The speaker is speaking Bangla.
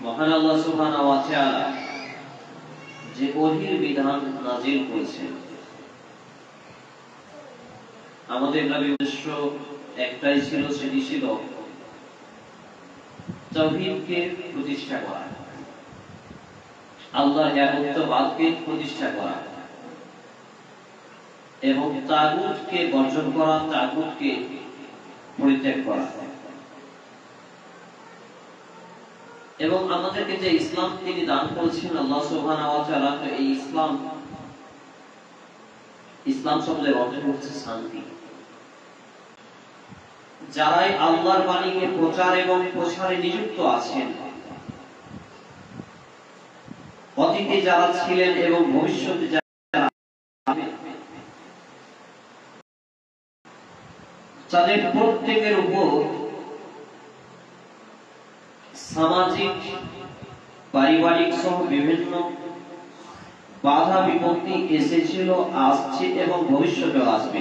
মহান আল্লাহ যে বিধান করেছেন। আমাদের নবীর উদ্দেশ্য একটাই ছিল সেটি ছিল প্রতিষ্ঠা করা। আল্লাহর একত্ববাদকে প্রতিষ্ঠা করা। এবং তাগুতকে বর্জন করা, তাগুতকে পরিত্যাগ করা। এবং আমাদেরকে যে ইসলাম তিনি দান করেছেন, আল্লাহ সুবহানাহু এই ইসলাম ইসলাম শব্দের অর্থ হচ্ছে শান্তি। যারাই আল্লাহর বাণীকে প্রচার এবং প্রসারে নিযুক্ত আছেন, অতীতে যারা ছিলেন এবং ভবিষ্যতে যারা তাদের প্রত্যেকের উপর সামাজিক পারিবারিক সহ বিভিন্ন বাধা বিপত্তি এসেছিল আসছে এবং ভবিষ্যতেও আসবে।